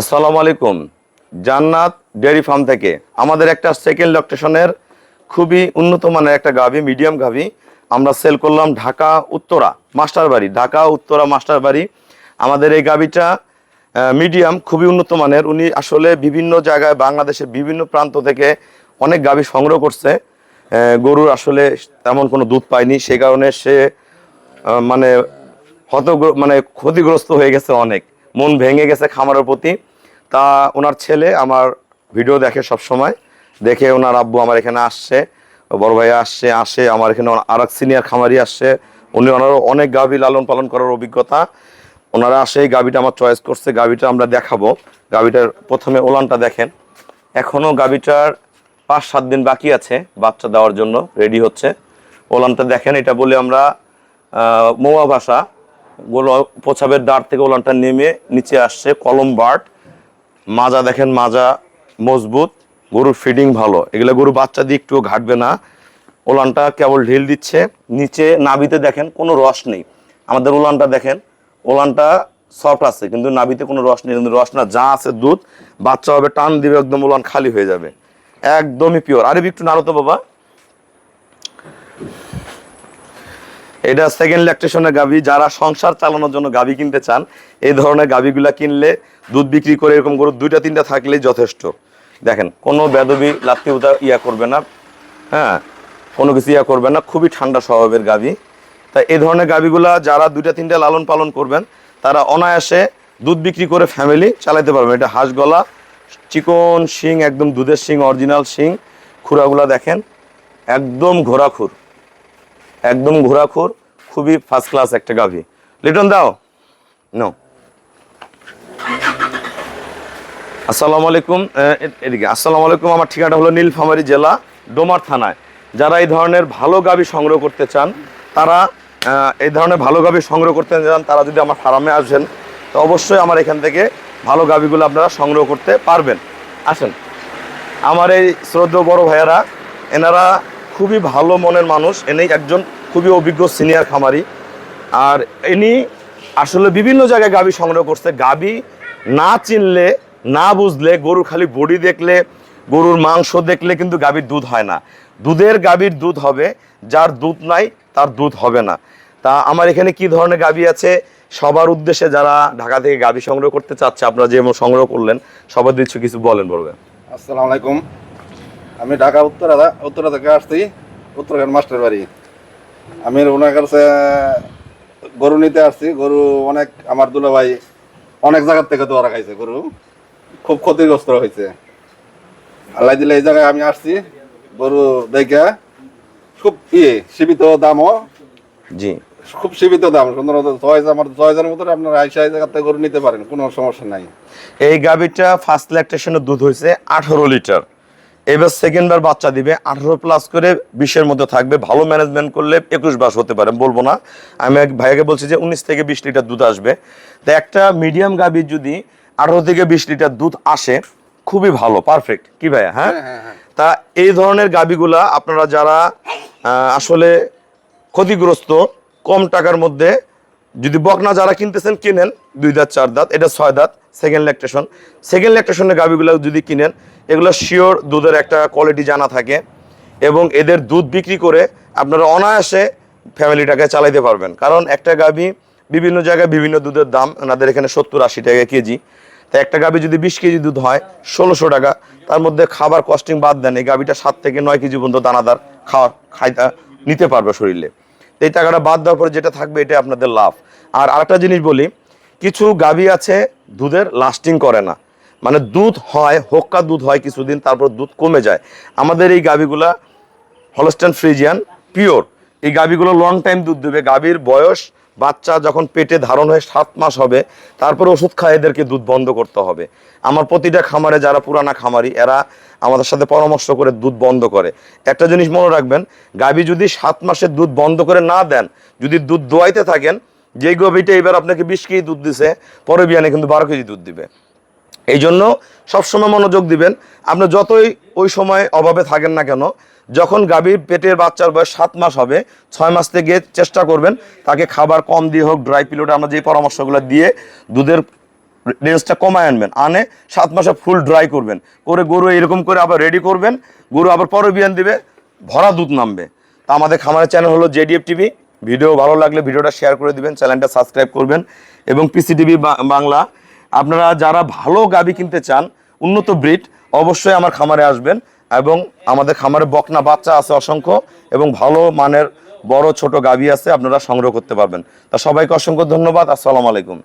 আসসালামু আলাইকুম। জান্নাত ডেয়ারি ফার্ম থেকে আমাদের একটা সেকেন্ড লোকেশনের খুবই উন্নত মানের একটা গাভি মিডিয়াম গাভি আমরা সেল করলাম ঢাকা, উত্তরা মাস্টার বাড়ি ঢাকা, উত্তরা মাস্টার বাড়ি আমাদের এই গাভিটা মিডিয়াম খুবই উন্নত মানের। উনি আসলে বিভিন্ন জায়গায় বাংলাদেশের বিভিন্ন প্রান্ত থেকে অনেক গাভি সংগ্রহ করছে। গরুর আসলে তেমন কোনো দুধ পায়নি, সে কারণে সে মানে হত মানে ক্ষতিগ্রস্ত হয়ে গেছে অনেক। মন ভেঙে গেছে খামারের প্রতি। তা ওনার ছেলে আমার ভিডিও দেখে সব সময় দেখে ওনার আব্বু আমার এখানে আসছে, বড় ভাই আসছে, আসে, আমার এখানে আর এক সিনিয়র খামারি আসছে। উনি ওনারও অনেক গাভী লালন পালন করার অভিজ্ঞতা। ওনারা আসে, এই গাভীটা আমার চয়েস করছে, গাভীটা আমরা দেখাবো। গাভীটার প্রথমে ওলানটা দেখেন। এখনও গাভীটার পাঁচ সাত দিন বাকি আছে, বাচ্চা দেওয়ার জন্য রেডি হচ্ছে। ওলানটা দেখেন, এটা বলে আমরা মৌয়া ভাষা পোছাবের দাঁড় থেকে ওলানটা নেমে নিচে আসছে কলম বার্ড মাজা দেখেন, মাজা মজবুত, গরুর ফিডিং ভালো। এগুলো গরু বাচ্চা দিয়ে একটুও ঘাটবে না। ওলানটা কেবল ঢিল দিচ্ছে। নিচে নাবিতে দেখেন কোনো রস নেই। আমাদের ওলানটা দেখেন, ওলানটা সফট আছে, কিন্তু নাভিতে কোনো রস নেই। কিন্তু রস না, যা আছে দুধ, বাচ্চা হবে, টান দিবে, একদম ওলান খালি হয়ে যাবে। একদমই পিওর আরে, একটু নাড়ো তো বাবা। এটা সেকেন্ড ল্যাকটেশনের গাভি। যারা সংসার চালানোর জন্য গাভি কিনতে চান, এই ধরনের গাভিগুলা কিনলে দুধ বিক্রি করে এরকম গরু দুইটা, তিনটা থাকলেই যথেষ্ট। দেখেন, কোনো বেদবি লাত্তি উদা ইয়া করবে না। হ্যাঁ কোনো কিছু ইয়া করবে না। খুবই ঠান্ডা স্বভাবের গাভি। তাই এই ধরনের গাভিগুলা যারা দুইটা, তিনটা লালন পালন করবেন, তারা অনায়াসে দুধ বিক্রি করে ফ্যামিলি চালাতে পারবেন। এটা হাঁস গলা, চিকন শিং, একদম দুধের শিং অরিজিনাল শিং, খুরাগুলা দেখেন, একদম ঘোরাখুর। একদম ঘোরাখুর খুবই ফার্স্ট ক্লাস একটা গাভি। লিটন, দাও। নো আসসালামু আলাইকুম। এদিকে। আসসালামু আলাইকুম। আমার ঠিকানা হলো নীলফামারী জেলা, ডোমার থানায়। যারা এই ধরনের ভালো গাভি সংগ্রহ করতে চান, তারা এই ধরনের ভালো গাভি সংগ্রহ করতে চান, তারা যদি আমার ফার্মে আসেন, তো অবশ্যই আমার এখান থেকে ভালো গাভিগুলো আপনারা সংগ্রহ করতে পারবেন। আসেন। আমার এই শ্রদ্ধ বড় ভাইয়ারা, এনারা খুবই ভালো মনের মানুষ। এনে একজন খুবই অভিজ্ঞ সিনিয়র খামারি। আর ইনি আসলে বিভিন্ন জায়গায় গাবি সংগ্রহ করছে। গাবি না চিনলে, না বুঝলে, গরু খালি বডি দেখলে, গরুর মাংস দেখলে কিন্তু গাভীর দুধ হয় না। দুধের গাভীর দুধ হবে, যার দুধ নাই, তার দুধ হবে না। তা আমার এখানে কি ধরনের গাভী আছে? সবার উদ্দেশ্যে যারা ঢাকা থেকে গাভী সংগ্রহ করতে চাচ্ছে, আপনারা যেমন সংগ্রহ করলেন, সবার দিচ্ছ কিছু বলেন বলবেন। আসসালামু আলাইকুম। আমি ঢাকা উত্তরা উত্তরা থেকে আসছি উত্তরখান মাস্টার বাড়ি। আমি ওনার কাছে গরু নিতে আসছি। গরু অনেক আমার দুলা ভাই অনেক জায়গার থেকে দোয়ারা খাইছে গরু। খুব ক্ষতিগ্রস্ত হয়েছে। আল্লাহ দিলে এই জায়গায় আমি আসছি গরু দেখে। খুব ইয়ে সীমিত দামও। জি। খুব সীমিত দাম সুন্দর ছয় হাজার আমার ছয় হাজার মতো আপনার আইসা এই জায়গার থেকে গরু নিতে পারেন কোনো সমস্যা নাই। এই গাভীটা ফার্স্ট ল্যাকটেশনের দুধ হয়েছে আঠারো লিটার। এবার সেকেন্ড বার বাচ্চা দিবে আঠারো প্লাস করে বিশের মধ্যে থাকবে ভালো ম্যানেজমেন্ট করলে একুশ বাস হতে পারে বলব না। আমি এক ভাইয়াকে বলছি যে উনিশ থেকে বিশ লিটার দুধ আসবে। তো একটা মিডিয়াম গাভীর যদি আঠারো থেকে বিশ লিটার দুধ আসে খুবই ভালো পারফেক্ট কি ভাইয়া হ্যাঁ? তা এই ধরনের গাভীগুলা আপনারা যারা আসলে ক্ষতিগ্রস্ত কম টাকার মধ্যে যদি বকনা যারা কিনতেছেন, কিনেন। দুই দাঁত, চার দাঁত, এটা ছয় দাঁত সেকেন্ড ল্যাকটেশন সেকেন্ড ল্যাকটেশনের গাভিগুলো যদি কিনেন, এগুলো শিওর দুধের একটা কোয়ালিটি জানা থাকে এবং এদের দুধ বিক্রি করে আপনারা অনায়াসে ফ্যামিলিটাকে চালাইতে পারবেন। কারণ একটা গাভি বিভিন্ন জায়গায় বিভিন্ন দুধের দাম, ওনাদের এখানে সত্তর আশি টাকা কেজি। তা একটা গাভি যদি বিশ কেজি দুধ হয়, ষোলোশো টাকা। তার মধ্যে খাবার কস্টিং বাদ দেন, এই গাভিটা সাত থেকে নয় কেজি পর্যন্ত দানাদার খাওয়া, খাইতে, নিতে পারবে শরীরে। এই টাকাটা বাদ দেওয়ার পরে যেটা থাকবে এটা আপনাদের লাভ। আর আরেকটা জিনিস বলি, কিছু গাভী আছে, দুধের লাস্টিং করে না। মানে দুধ হয়, হোক্কা দুধ হয় কিছুদিন, তারপর দুধ কমে যায়। আমাদের এই গাভীগুলা হলস্টান ফ্রিজিয়ান পিওর এই গাভীগুলো লং টাইম দুধ দেবে। গাভীর বয়স বাচ্চা যখন পেটে ধারণ হয়ে সাত মাস হবে, তারপরে ওষুধ খায় এদেরকে দুধ বন্ধ করতে হবে। আমার প্রতিটা খামারে যারা পুরানা খামারি, এরা আমাদের সাথে পরামর্শ করে দুধ বন্ধ করে। একটা জিনিস মনে রাখবেন, গাভী যদি সাত মাসের দুধ বন্ধ করে না দেন, যদি দুধ দোয়াইতে থাকেন, যে গভীটা এবার আপনাকে বিশ কেজি দুধ দিছে পরে বিয়ানে কিন্তু বারো কেজি দুধ দিবে। এই জন্য সবসময় মনোযোগ দিবেন। আপনি যতই ওই সময় অভাবে থাকেন না কেন, যখন গাভীর পেটের বাচ্চার বয়স সাত মাস হবে, ছয় মাস থেকে চেষ্টা করবেন তাকে খাবার কম দিয়ে হোক, ড্রাই পিলোড আমরা যে পরামর্শগুলো দিয়ে দুধের রেঞ্জটা কমায় আনবেন। আনে, সাত মাসে ফুল ড্রাই করবেন। করে গরু এরকম করে আবার রেডি করবেন, গরু আবার পরে বিয়ান দিবে, ভরা দুধ নামবে। তা আমাদের খামারের চ্যানেল হলো জেডিএফ টিভি। ভিডিও ভালো লাগলে ভিডিওটা শেয়ার করে দিবেন চ্যানেলটা সাবস্ক্রাইব করবেন এবং পিসি টিভি বাংলা আপনারা যারা ভালো গাবি কিনতে চান, উন্নত ব্রিড, অবশ্যই আমার খামারে আসবেন এবং আমাদের খামারে বকনা বাচ্চা আছে অসংখ্য এবং ভালো মানের বড় ছোট গাবি আছে, আপনারা সংগ্রহ করতে পারবেন। তা সবাইকে অসংখ্য ধন্যবাদ, আসসালামু আলাইকুম।